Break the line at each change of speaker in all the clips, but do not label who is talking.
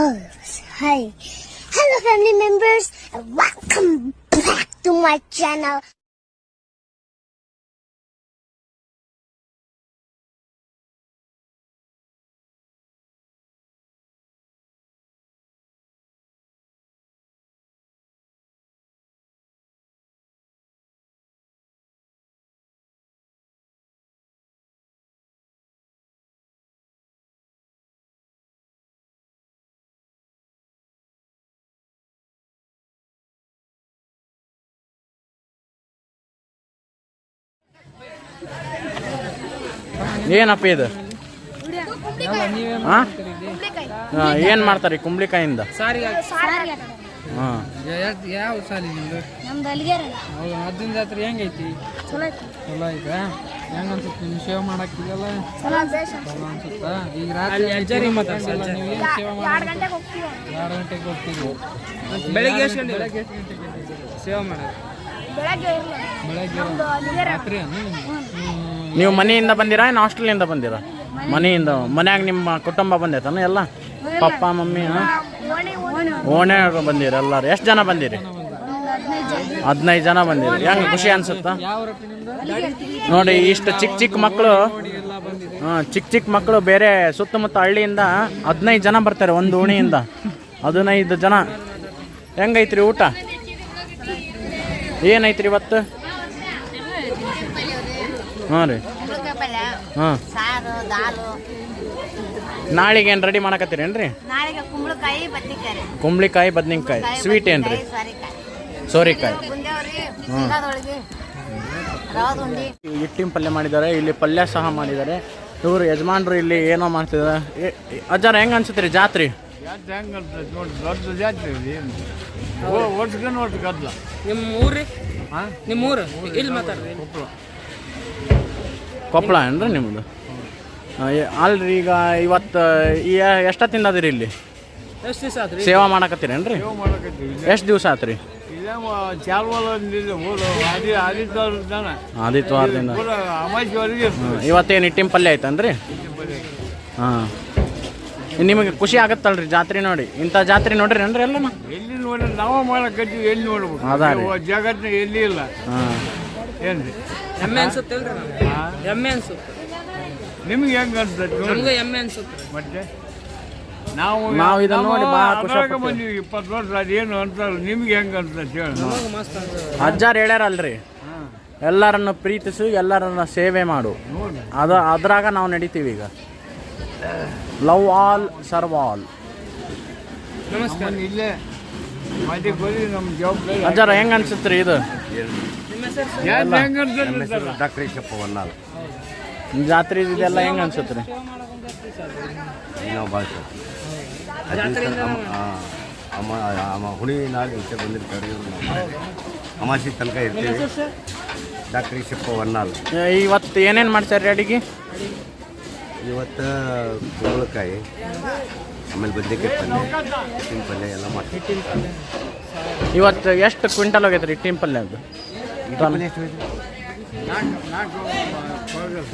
Hi. Hello, family members, and welcome back to my channel.
ಏನಪ್ಪ ಇದು? ಹಾಂ ಏನು ಮಾಡ್ತಾರೆ ಕುಂಬಳಿಕಾಯಿಂದ?
ಬೆಳಿಗ್ಗೆ
ಹಾಂ.
ಯಾವ ಸಾಲಿ ನಿಮ್ದು ಹೌದು ಹೆಂಗೈತಿ?
ಚಲೋ ಐತಿ.
ಹೆಂಗ ಅನ್ಸುತ್ತೆ ನಿಮ್ಗೆ ಸೇವೆ ಮಾಡಕ್ಕಿಲ್ಲ
ಚಲೋ ಬೇಷ
ಚಲೋ ಅನ್ಸುತ್ತಾ? ಈಗ ರಾತ್ರಿ ನೀವು ಏನು ಸೇವೆ ಮಾಡಿ
ಗಂಟೆಗೆ ಹೋಗ್ತೀವಿ?
ಎರಡು ಗಂಟೆಗೆ ಹೋಗ್ತೀರಿ? ಬೆಳಗ್ಗೆ ಎಷ್ಟು ಗಂಟೆ ಬೆಳಗ್ಗೆ ಎಷ್ಟು ಗಂಟೆಗೆ? ಸೇವೆ ಮಾಡಕ್ಕೆ
ನೀವು ಮನೆಯಿಂದ ಬಂದಿರಾ ಏನು ಹಾಸ್ಟೆಲ್ನಿಂದ ಬಂದಿರಾ? ಮನೆಯಿಂದ ಮನ್ಯಾಗ ನಿಮ್ಮ ಕುಟುಂಬ ಬಂದೈತಾನ ಎಲ್ಲ? ಪಪ್ಪ ಮಮ್ಮಿ
ಓಣಿ
ಬಂದಿರಿ ಎಲ್ಲರೂ. ಎಷ್ಟು ಜನ ಬಂದಿರಿ? ಹದಿನೈದು ಜನ ಬಂದಿರಿ. ಹೆಂಗೆ ಖುಷಿ ಅನ್ಸುತ್ತಾ? ನೋಡಿ ಇಷ್ಟು ಚಿಕ್ಕ ಚಿಕ್ಕ ಮಕ್ಕಳು ಹಾಂ ಚಿಕ್ಕ ಚಿಕ್ಕ ಮಕ್ಕಳು ಬೇರೆ ಸುತ್ತಮುತ್ತ ಹಳ್ಳಿಯಿಂದ ಹದಿನೈದು ಜನ ಬರ್ತಾರೆ ಒಂದು ಓಣಿಯಿಂದ. ಹದಿನೈದು ಜನ. ಹೆಂಗೈತ್ರಿ ಊಟ? ಏನೈತ್ರಿ ಇವತ್ತು? ಹಾಂ ರೀ. ಹಾಂ.
ಸಾರು ದಾಲು
ನಾಳೆಗೆ ಏನು ರೆಡಿ ಮಾಡಕತ್ತೀರೇನ್ರಿ?
ನಾಳೆಗೆ ಕುಂಬಳಕಾಯಿ, ಬದ್ನಿಕಾಯಿ.
ಸ್ವೀಟ್ ಏನ್ರಿ?
ಸೋರಿಕಾಯಿ. ಇಟ್ಟಿನ
ಹಿಟ್ಟಿನ ಪಲ್ಯ ಮಾಡಿದ್ದಾರೆ, ಇಲ್ಲಿ ಪಲ್ಯ ಸಹ ಮಾಡಿದ್ದಾರೆ. ಇವರು ಯಜಮಾನ್ರು ಇಲ್ಲಿ ಏನೋ ಮಾಡ್ತಿದ್ದಾರೆ. ಅಜ್ಜಾರ ಹೆಂಗೆ ಅನ್ಸುತ್ತೆ ರೀ ಜಾತ್ರೆ?
ಜಾತ್ರೆ ಹೆಂಗೆ ಅಂತದೆ ನೋಡಿ ದೊಡ್ಡ ಜಾತ್ರೆ ಇದೆ ಏನು? ಒಟ್ಕೊಂಡು ಒಟ್ಟು ಗದ್ದಲ.
ನಿಮ್ಮ ಊರಿ? ನಿಮ್ಮ ಊರು? ಇಲ್ಲಿ ಮಾತಾಡ್ರಿ
ಕೊಪ್ಪಳ ಏನ್ರಿ ನಿಮ್ಮದು ಅಲ್ರಿ ಈಗ ಇವತ್ತು ಈ ಎಷ್ಟೊತ್ತಿಂದ ಅದಿರಿ ಇಲ್ಲಿ?
ಎಷ್ಟು ದಿವಸ
ಸೇವಾ ಮಾಡಕತ್ತೀರೇನ್ರಿ?
ಸೇವೆ ಮಾಡಕತ್ತೀವಿ
ಎಷ್ಟು ದಿವಸ ಆತ್ರಿ?
ಇದೇ ಚಾಲ್ವಲ ಅಂದಿದೆ ಊರು ಆದಿ ಆದಿತ್ಯವಾರ
ಆದಿತ್ಯವಾರದಿಂದ. ಇವತ್ತೇನು ಹಿಟ್ಟಿನ ಪಲ್ಯ ಐತನ್ರಿ? ಹಾಂ. ನಿಮಗೆ ಖುಷಿ ಆಗತ್ತಲ್ರಿ ಜಾತ್ರೆ ನೋಡಿ. ಇಂಥ ಜಾತ್ರೆ ನೋಡ್ರಿ ಏನ್ರಿ ಎಲ್ಲ
ಎಲ್ಲಿ ನೋಡಿ ನಾವು ಮಾಡಕತ್ತೀವಿ ಎಲ್ಲಿ ನೋಡ್ಬೋದು
ಅದ ರೀ.
ಇವ ಜಗತ್ತಿನ ಎಲ್ಲಿ ಇಲ್ಲ.
ಹಾಂ.
ಏನ್ರಿ?
ಅನ್ಸುತ್ತೆ ಹೆಮ್ಮೆ ಎಮ್ಮೆ ಅನ್ಸುತ್ತೆ.
ನಿಮ್ಗೆ ಹೆಂಗೆ ಅನ್ಸುತ್ತೆ ನೋಡಿ.
ನಮ್ಗೆ ಎಮ್ಮೆ ಅನ್ಸುತ್ತೆ.
ಮತ್ತೆ? ನಾವು
ನಾವು ಇದನ್ನ ನೋಡಿ ಭಾಳ ಖುಷಿ
ಅದ್ರಾಗ
ಪಡ್ತೀವಿ.
ಬಂದೀವಿ ಇಪ್ಪತ್ತು ವರ್ಷ ಅದೇನು ಅಂತಾರ ನಿಮ್ಗೆ ಹೆಂಗೆ ಅನ್ಸುತ್ತೆ ಹೇಳಿ.
ನಮಗೆ ಮಸ್ತ್ ಅನ್ಸುತ್ತೆ.
ಅಜ್ಜಾರು ಹೇಳ್ಯಾರಲ್ರಿ. ಎಲ್ಲರನ್ನು ಪ್ರೀತಿಸು ಎಲ್ಲರನ್ನ ಸೇವೆ ಮಾಡು.
ನೋಡಿ
ಅದ ಅದ್ರಾಗ ನಾವು ನಡಿತೀವಿ ಈಗ. ಲವ್ ಆಲ್ ಸರ್ವ್ ಆಲ್
ನಮಸ್ಕಾರ
ಇಲ್ಲೇ ನಮ್ಮ ಜವಾಬ್ದಾರಿ
ಅಜ್ಜಾರ ಹೆಂಗ್ ಅನ್ಸುತ್ತೆ ಇದು?
ಹೆಂಗೆ ಅನ್ಸುತ್ತೆ
ಡಾಕ್ಟರ್ ಈಶಪ್ಪ ಹೊನ್ನಾಲ್
ಜಾತ್ರೆ ಇದೆಲ್ಲ ಹೆಂಗ್ ಅನ್ಸುತ್ರಿ
ನಾವು ಭಾಷೆ ಅಮ್ಮ ಅಮ್ಮ ಹುಣಿ ನಾಳೆ ವಿಷಯ ಬಂದಿರ್ತಾರೆ ಅಮಾಸಿ ತನಕ ಇರ್ತೀವಿ. ಡಾಕ್ಟರ್ ಈಶಪ್ಪ ಹೊನ್ನಾಲ್
ಏ, ಇವತ್ತು ಏನೇನು ಮಾಡ್ತಾರೆ ಅಡಿಗೆ?
ಇವತ್ತು ಕುಂಬಳಕಾಯಿ ಆಮೇಲೆ ಬದ್ನೆಕಾಯಿ ಪಲ್ಯ ಹಿಟ್ಟಿನ ಪಲ್ಯ ಎಲ್ಲ ಮಾಡ್ತೀವಿ.
ಇವತ್ತು ಎಷ್ಟು ಕ್ವಿಂಟಲ್ ಹೋಗೈತ್ರಿ ಹಿಟ್ಟಿನ ಪಲ್ಯ ಅದು?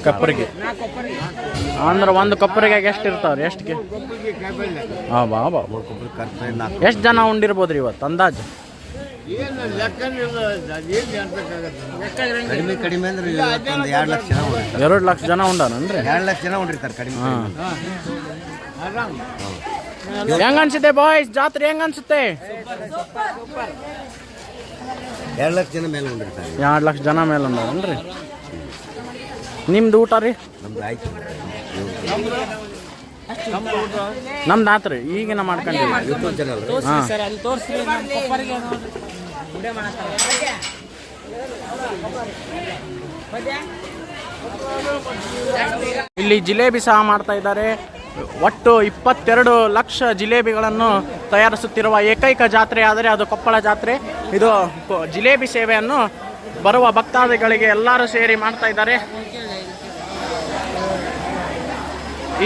ಕಪ್ಪರಿಗೆ. ಅಂದ್ರೆ ಒಂದು ಕಪ್ಪರಿಗೆ ಎಷ್ಟು ಇರ್ತಾವ್ರಿ? ಎಷ್ಟು ಹಾಂ ಬಾ ಬಾ ಎಷ್ಟು ಜನ ಉಂಡಿರ್ಬೋದ್ರಿ ಇವತ್ತು ಅಂದಾಜು?
ಏನು ಲೆಕ್ಕನೇ ಇಲ್ಲ ಅದೇನು ಅನ್ಬೇಕಾಗತ್ತೆ
ಕಡಿಮೆ ಕಡಿಮೆ ಅಂದ್ರೆ ಇವತ್ತೊಂದು ಎರಡು ಲಕ್ಷ ಜನ ಹೊಂಡಿರ್ತಾರೆ
ಎರಡು ಲಕ್ಷ ಜನ ಉಂಡಾರನ್ರಿ
ಎರಡು ಲಕ್ಷ ಜನ ಹೊಂಡಿರ್ತಾರೆ ಕಡಿಮೆ
ಹೆಂಗ ಅನ್ಸುತ್ತೆ ಬಾಯ್ಸ್ ಜಾತ್ರೆ ಹೆಂಗ ಅನ್ಸುತ್ತೆ?
ಎರಡು ಲಕ್ಷ ಜನ ಮೇಲೆ ಉಂಡಿರ್ತಾರೆ.
ಎರಡು ಲಕ್ಷ ಜನ ಮೇಲೆ ಉಂಡಾರನ್ರಿ ನಿಮ್ದು ಊಟ ರೀ?
ನಮ್ದು ಆಯ್ತು.
ನಮ್ದು ಆತ್ರಿ ಈಗಿನ
ಚಾನಲ್
ಹಾಂ. ಇಲ್ಲಿ ಜಿಲೇಬಿ ಸಹ ಮಾಡ್ತಾ ಇದ್ದಾರೆ. ಒಟ್ಟು ಇಪ್ಪತ್ತೆರಡು ಲಕ್ಷ ಜಿಲೇಬಿಗಳನ್ನು ತಯಾರಿಸುತ್ತಿರುವ ಏಕೈಕ ಜಾತ್ರೆ ಆದರೆ ಅದು ಕೊಪ್ಪಳ ಜಾತ್ರೆ. ಇದು ಜಿಲೇಬಿ ಸೇವೆಯನ್ನು ಬರುವ ಭಕ್ತಾದಿಗಳಿಗೆ ಎಲ್ಲರೂ ಸೇರಿ ಮಾಡ್ತಾ ಇದ್ದಾರೆ.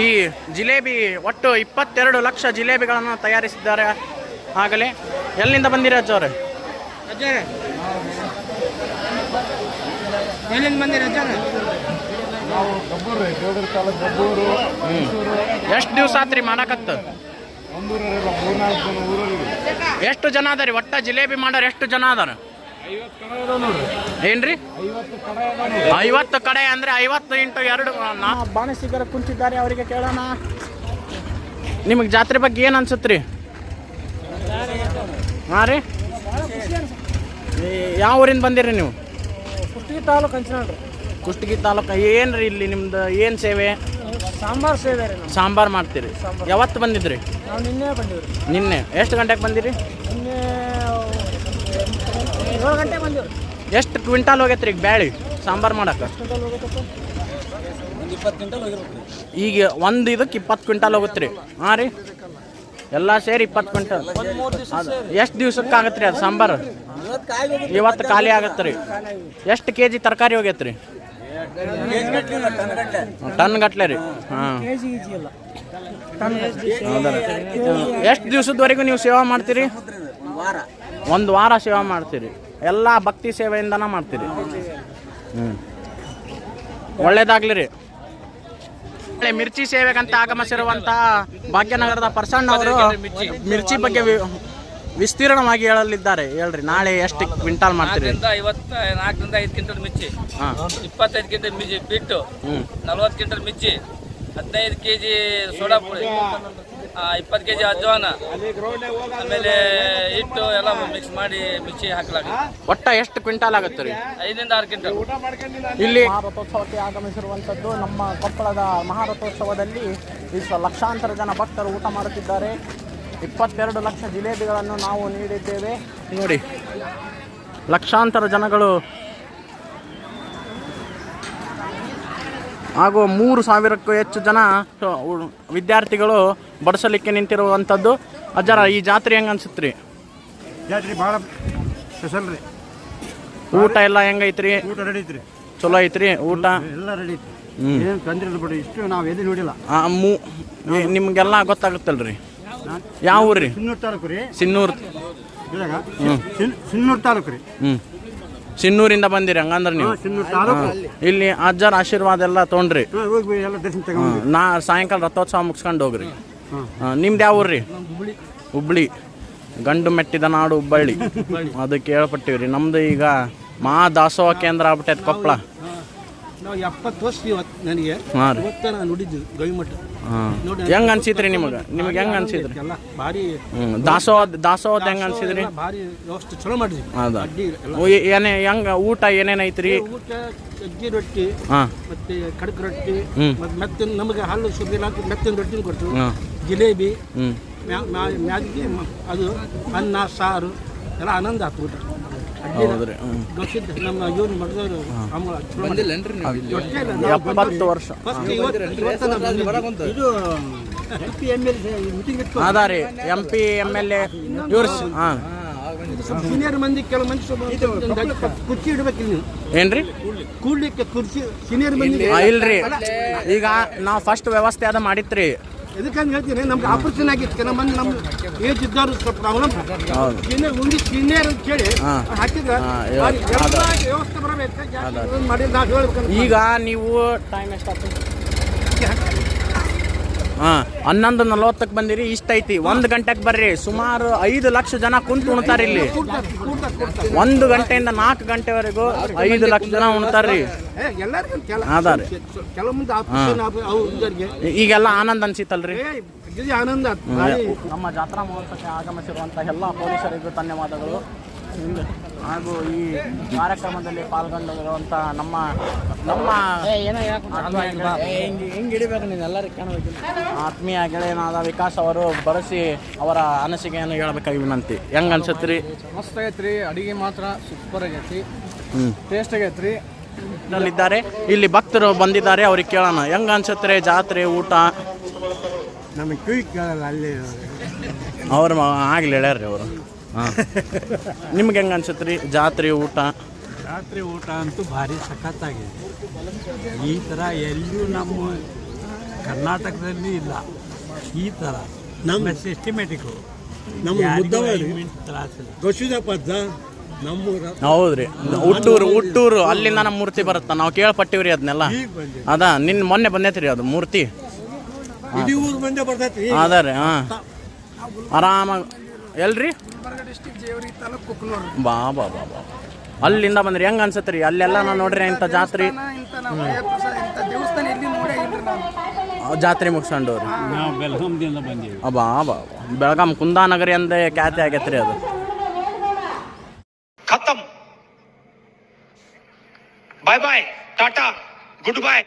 ಈ ಜಿಲೇಬಿ ಒಟ್ಟು ಇಪ್ಪತ್ತೆರಡು ಲಕ್ಷ ಜಿಲೇಬಿಗಳನ್ನು ತಯಾರಿಸಿದ್ದಾರೆ. ಆಗಲೇ ಎಲ್ಲಿಂದ ಬಂದಿರೋ ಅಜ್ಜವ್ರೆ?
ಅಜ್ಜಾರೆ ಎಲ್ಲಿಂದ ಬಂದಿರಿ ಮೈಸೂರು.
ಎಷ್ಟು ದಿವಸ ಆತ್ರಿ ಮಾಡಕತ್ತ
ಒಂದೂರಲ್ಲ ಮೂರ್ನಾಲ್ಕು ಜನ ಊರಲ್ಲಿ
ಎಷ್ಟು ಜನ ಅದಾರಿ? ಒಟ್ಟ ಜಿಲೇಬಿ ಮಾಡೋರು ಎಷ್ಟು ಜನ ಅದಾರ? ಏನ್ರಿ?
ಐವತ್ತು ಕಡೆ
ಅಂದ್ರೆ ಐವತ್ತು ಇಂಟು ಎರಡು ನಾ ಬಾಣಸಿಗರ ಕುಂತಿದ್ದಾರೆ ಅವರಿಗೆ ಕೇಳೋಣ. ನಿಮಗೆ ಜಾತ್ರೆ ಬಗ್ಗೆ ಏನು ಅನ್ಸುತ್ತೆ ರೀ ಹಾಂ ರೀ. ಯಾವ ಊರಿಂದ ಬಂದಿರಿ ನೀವು?
ಕುಷ್ಟಗಿ ತಾಲೂಕು ಹಂಚಿನಾಡ್ರಿ
ಕುಷ್ಟಗಿ ತಾಲೂಕು ಏನು ರೀ ಇಲ್ಲಿ ನಿಮ್ದು ಏನು ಸೇವೆ?
ಸಾಂಬಾರ್ ಸೇವೆ ರೀ ನಾವು
ಸಾಂಬಾರು ಮಾಡ್ತೀರಿ. ಯಾವತ್ತು ಬಂದಿದ್ರಿ?
ನಾವು ನಿನ್ನೆ ಬಂದಿದ್ರಿ
ನಿನ್ನೆ. ಎಷ್ಟು ಗಂಟೆಗೆ ಬಂದಿರಿ?
ನಿನ್ನೆ ಏಳು ಗಂಟೆ ಬಂದೀವಿ ರೀ
ಎಷ್ಟು ಕ್ವಿಂಟಾಲ್ ಹೋಗೈತ್ರಿ ಈಗ ಬ್ಯಾಳಿ ಸಾಂಬಾರು ಮಾಡಕ್ಕೆ? ಈಗ ಒಂದು ಇದಕ್ಕೆ ಇಪ್ಪತ್ತು ಕ್ವಿಂಟಾಲ್ ಹೋಗುತ್ತೆ ರೀ. ಹಾಂ ರೀ. ಎಲ್ಲ ಸೇರಿ ಇಪ್ಪತ್ತು ಕ್ವಿಂಟಲ್. ಎಷ್ಟು ದಿವ್ಸಕ್ಕೆ ಆಗತ್ತೆ ರೀ ಅದು ಸಾಂಬಾರು? ಇವತ್ತು ಖಾಲಿ ಆಗತ್ತೆ ರೀ ಎಷ್ಟು ಕೆ ಜಿ ತರಕಾರಿ ಹೋಗೈತೆ ರೀ ಟನ್ ಗಟ್ಲೆ ರೀ. ಹಾಂ. ಎಷ್ಟು ದಿವಸದವರೆಗೂ ನೀವು ಸೇವಾ ಮಾಡ್ತೀರಿ? ಒಂದು ವಾರ ಸೇವಾ ಮಾಡ್ತೀರಿ. ಎಲ್ಲ ಭಕ್ತಿ ಸೇವೆಯಿಂದನ ಮಾಡ್ತೀರಿ. ಹ್ಞೂ ಒಳ್ಳೇದಾಗ್ಲಿ ರೀ. ಮಿರ್ಚಿ ಸೇವೆಗಂತ ಆಗಮಿಸಿರುವಂತಹ ಭಾಗ್ಯನಗರದ ಪ್ರಸನ್ನ ಅವರು ಮಿರ್ಚಿ ಬಗ್ಗೆ ವಿಸ್ತೀರ್ಣವಾಗಿ ಹೇಳಲಿದ್ದಾರೆ. ಹೇಳ್ರಿ ನಾಳೆ ಎಷ್ಟು ಕ್ವಿಂಟಾಲ್ ಮಾಡ್ತೀರಿ?
ನಾಲ್ಕರಿಂದ ಐವತ್ತ ನಾಲ್ಕರಿಂದ ಐದು ಕ್ವಿಂಟಲ್ ಮಿರ್ಚಿ.
ಹಾಂ.
ಇಪ್ಪತ್ತೈದು ಕ್ವಿಂಟಲ್ ಮಿರ್ಚಿ ಬಿಟ್ಟು ನಲ್ವತ್ತು ಕ್ವಿಂಟಲ್ ಮಿರ್ಚಿ ಹದಿನೈದು ಕೆ ಜಿ ಸೋಡಾ ಪುಡಿ ಇಪ್ಪತ್ತು ಕೆ ಜಿ ಅಜ್ವಾನ ಆಮೇಲೆ ಹಿಟ್ಟು ಎಲ್ಲ ಮಿಕ್ಸ್ ಮಾಡಿ ಮಿರ್ಚಿ ಹಾಕಲಾಗ
ಒಟ್ಟ ಎಷ್ಟು ಕ್ವಿಂಟಾಲ್ ಆಗುತ್ತೆ ರೀ?
ಐದರಿಂದ ಆರು ಕ್ವಿಂಟಲ್.
ಇಲ್ಲಿ ಮಹಾರಥೋತ್ಸವಕ್ಕೆ ಆಗಮಿಸಿರುವಂಥದ್ದು ನಮ್ಮ ಕೊಪ್ಪಳದ ಮಹಾರಥೋತ್ಸವದಲ್ಲಿ ವಿಶ್ವ ಲಕ್ಷಾಂತರ ಜನ ಭಕ್ತರು ಊಟ ಮಾಡುತ್ತಿದ್ದಾರೆ. ಇಪ್ಪತ್ತೆರಡು ಲಕ್ಷ ಜಿಲೇಬಿಗಳನ್ನು ನಾವು ನೀಡಿದ್ದೇವೆ. ನೋಡಿ ಲಕ್ಷಾಂತರ ಜನಗಳು ಹಾಗೂ ಮೂರು ಸಾವಿರಕ್ಕೂ ಹೆಚ್ಚು ಜನ ವಿದ್ಯಾರ್ಥಿಗಳು ಬಡಿಸಲಿಕ್ಕೆ ನಿಂತಿರುವಂಥದ್ದು. ಅಜ್ಜರ ಈ ಜಾತ್ರೆ ಹೆಂಗೆ ಅನ್ಸುತ್ತೆ ರೀ
ಜಾತ್ರೆ ಭಾಳ ಸ್ಪೆಷಲ್ ರೀ.
ಊಟ ಎಲ್ಲ ಹೆಂಗೈತ್ರಿ
ಊಟ ರೆಡಿ ಐತ್ರಿ.
ಚಲೋ ಐತ್ರಿ ಊಟ?
ಎಲ್ಲ ರೆಡಿ ಐತಿ
ಹ್ಞೂ
ಏನು ತೊಂದರೆ ಇಲ್ಲ ಬಿಡಿ ಇಷ್ಟು ನಾವು ಎಲ್ಲಿ ನೋಡಿಲ್ಲ.
ಆ, ಮೂ ನಿಮಗೆಲ್ಲ ನಿಮ್ಗೆಲ್ಲ ಗೊತ್ತಾಗುತ್ತಲ್ರಿ? ಯಾವ ಊರು ರೀ
ಸಿನ್ನೂರು ತಾಲೂಕು ರೀ.
ಸಿನ್ನೂರು
ಇದಾಗ ಸಿನ್ನೂರು ತಾಲೂಕು ರೀ.
ಹ್ಞೂ ಸಿನ್ನೂರಿಂದ ಬಂದಿರಿ ಹಂಗಂದ್ರೆ ನೀವು? ಇಲ್ಲಿ ಅಜ್ಜರ ಆಶೀರ್ವಾದ ಎಲ್ಲ ತೊಗೊಂಡ್ರಿ. ನಾ ಸಾಯಂಕಾಲ ರಥೋತ್ಸವ ಮುಗಿಸ್ಕೊಂಡು ಹೋಗ್ರಿ. ನಿಮ್ದು ಯಾವ ಊರ್ರಿ? ರೀ ಹುಬ್ಳಿ. ಗಂಡು ಮೆಟ್ಟಿದ ನಾಡು ಹುಬ್ಬಳ್ಳಿ. ಅದಕ್ಕೆ ಹೇಳ್ಪಟ್ಟಿವ್ರಿ. ರೀ ನಮ್ದು ಈಗ ಮಹಾ ದಾಸೋಹ ಕೇಂದ್ರ ಆಗ್ಬಿಟ್ಟೈತೆ ಕೊಪ್ಪಳ
ನಾವು ಎಪ್ಪತ್ತು ವರ್ಷ ಇವತ್ತು ನನಗೆ.
ಹಾಂ ರೀ.
ಇವತ್ತ ನಾನು ನುಡಿದ್ದು ಗವಿಮಠ.
ಹಾಂ. ಹೆಂಗೆ ಅನ್ಸಿತ್ರಿ ನಿಮಗೆ? ನಿಮಗೆ ಹೆಂಗೆ ಅನ್ಸಿದ್ರಿ
ಎಲ್ಲ ಭಾರಿ
ಹ್ಞೂ ದಾಸೋಹ ದಾಸೋಹದ ಹೆಂಗೆ ಅನ್ಸಿದ್ರಿ?
ಭಾರಿ ವ್ಯವಸ್ಥೆ ಚಲೋ ಮಾಡಿದ್ವಿ.
ಹೌದಾ?
ಅಡ್ಡಿ ಎಲ್ಲ.
ಓ, ಏ- ಏನೇ ಹೆಂಗೆ ಊಟ ಏನೇನು ಐತ್ರಿ?
ಊಟ ಅಜ್ಜಿ ರೊಟ್ಟಿ
ಹಾಂ.
ಮತ್ತೆ ಕಡಕ್ ರೊಟ್ಟಿ
ಹ್ಮ್.
ಮತ್ತೆ ಮೆತ್ತಿನ ನಮಗೆ ಹಾಲು ಸುದ್ದಿಲ್ಲ ಅಂತ ಮೆತ್ತಿನ ರೊಟ್ಟಿನ ಕೊಡ್ತು
ಹಾಂ.
ಜಿಲೇಬಿ
ಹ್ಞೂ
ಮ್ಯಾ- ಮ್ಯಾ- ಮ- ಅದು ಅನ್ನ ಸಾರು ಎಲ್ಲ ಆನಂದ ಆಯ್ತು ಊಟ.
ಹೌದ್ರಿ
ನಮ್ಮ
ಎಪ್ಪತ್ತು ವರ್ಷ.
ಇದು M P
M L A ಇವ್ರು ಹಾಂ
ಸೀನಿಯರ್ ಮಂದಿ ಕೆಲವು ಮಂದಿ ಕುರ್ಚಿ ಇಡ್ಬೇಕು ನೀವು
ಏನ್ರಿ?
ಕೂಡ್ಲಿಕ್ಕೆ ಕುರ್ಚಿ ಸೀನಿಯರ್ ಮಂದಿ
ಇಲ್ರಿ. ಈಗ ನಾವು ಫಸ್ಟ್ ವ್ಯವಸ್ಥೆ ಅದ ಮಾಡಿತ್ರಿ.
ಎದಕ್ಕಂತ ಹೇಳ್ತೀನಿ? ನಮ್ಗೆ ಆಪರೇಷನ್ ಆಗಿತ್ತು. ನಮ್ಮ ನಮ್ಮ ಏಜ್ ಇದ್ದವ್ರು ಸ್ವಲ್ಪ ಪ್ರಾಬ್ಲಮ್ ಸೀನಿಯರ್ ಒಂದು ಸೀನಿಯರ್ ಅಂತ ಕೇಳಿ
ಹಾ.
ಹಾಕಿದ್ರೆ ವ್ಯವಸ್ಥೆ ಬರಬೇಕು
ಈಗ ನೀವು ಟೈಮ್ ಎಷ್ಟಾಗ್ತದೆ ಹಾಂ ಹನ್ನೊಂದು ನಲ್ವತ್ತಕ್ಕೆ ಬಂದಿರಿ ಇಷ್ಟ ಐತಿ ಒಂದು ಗಂಟೆಗೆ ಬರ್ರಿ. ಸುಮಾರು ಐದು ಲಕ್ಷ ಜನ ಕುಂತು ಉಣ್ತಾರೆ ಇಲ್ಲಿ. ಒಂದು ಗಂಟೆಯಿಂದ ನಾಲ್ಕು ಗಂಟೆವರೆಗೂ ಐದು ಲಕ್ಷ ಜನ ಉಣ್ತಾರ್ರಿ.
ಎಲ್ಲರಿಗೂ ಕೆಲ
ಅದ ರೀ
ಕೆಲವು ಮಂದಿ ಆಪರೇಷನ್
ಈಗೆಲ್ಲ ಆನಂದ. ಅನ್ಸಿತ್ತಲ್ರಿ
ಆನಂದ
ನಮ್ಮ ಜಾತ್ರಾ ಮಹೋತ್ಸವಕ್ಕೆ ಆಗಮಿಸಿರುವಂತಹ ಎಲ್ಲ ಪೊಲೀಸರಿಗೂ ಧನ್ಯವಾದಗಳು. ಹಾಗೂ ಈ ಕಾರ್ಯಕ್ರಮದಲ್ಲಿ ಪಾಲ್ಗೊಂಡಿರುವಂಥ ನಮ್ಮ ನಮ್ಮ ಆತ್ಮೀಯ ಗೆಳೆಯನಾದ ವಿಕಾಸ್ ಅವರು ಬಳಸಿ ಅವರ ಅನಿಸಿಕೆಯನ್ನು ಹೇಳಬೇಕಾಗಿ ವಿನಂತಿ. ಹೆಂಗ್ ಅನ್ಸತ್ರಿ?
ಮಸ್ತ್ ಆಗೈತ್ರಿ ಅಡಿಗೆ ಮಾತ್ರ ಸೂಪರ್ ಆಗೈತಿ ಟೇಸ್ಟ್ ಆಗೈತ್ರಿ.
ಇದ್ದಾರೆ ಇಲ್ಲಿ ಭಕ್ತರು ಬಂದಿದ್ದಾರೆ ಅವ್ರಿಗೆ ಕೇಳೋಣ. ಹೆಂಗ್ ಅನ್ಸತ್ರಿ ಜಾತ್ರೆ ಊಟ?
ನಮಗೆ ಕ್ವಿಕ್ ಕೇಳಲ್ಲ ಅಲ್ಲಿ
ಅವ್ರ ಆಗ್ಲಿ ಹೇಳ್ಯಾರ್ರಿ ಅವರು. ಹಾಂ. ನಿಮ್ಗೆ ಅನ್ಸುತ್ತೆ ರೀ ಜಾತ್ರೆ ಊಟ?
ರಾತ್ರಿ ಊಟ ಅಂತೂ ಭಾರಿ ಸಖತ್ತಾಗಿದೆ. ಈ ಥರ ಎಲ್ಲೂ ನಮ್ಮ ಕರ್ನಾಟಕದಲ್ಲಿ ಇಲ್ಲ. ಈ ಥರ. ನಮ್ಮ ಸಿಸ್ಟಮೆಟಿಕ್ಕು
ನಮ್ಮ
ತ್ರಾಸಿಲ್ಲ
ನಮ್ಮೂರ
ಹೌದ್ರಿ ಹುಟ್ಟೂರು ಹುಟ್ಟೂರು ಅಲ್ಲಿಂದ ನಮ್ಮ ಮೂರ್ತಿ ಬರುತ್ತ? ನಾವು ಕೇಳ್ಪಟ್ಟಿವ್ರಿ ಅದನ್ನೆಲ್ಲ ಅದ ನಿನ್ನ ಮೊನ್ನೆ ಬಂದೈತ್ರಿ ಅದು ಮೂರ್ತಿ?
ಇಡೀ ಊರು ಬಂದೇ ಬರ್ತೈತಿ
ಅದ ರೀ ಹಾಂ. ಆರಾಮಾಗಿ ಎಲ್ರಿ? ಬಾ ಬಾ ಬಾ ಬಾ. ಅಲ್ಲಿಂದ ಬಂದ್ರಿ. ಹೆಂಗ ಅನ್ಸತ್ತೆ ರೀ? ಅಲ್ಲೆಲ್ಲ ನಾ ನೋಡ್ರಿ ಇಂಥ ಜಾತ್ರೆ. ಜಾತ್ರೆ ಮುಗಿಸ್ಕೊಂಡವ್ರಿ. ಬಾ ಬಾ ಬೆಳಗಾಂ ಕುಂದಾನಗರಿ ಅಂದೇ ಖ್ಯಾತಿ ಆಗೈತೆ ರೀ ಅದು.
ಖತಮ್ ಬಾಯ್ ಬಾಯ್ ಟಾಟಾ ಗುಡ್ ಬಾಯ್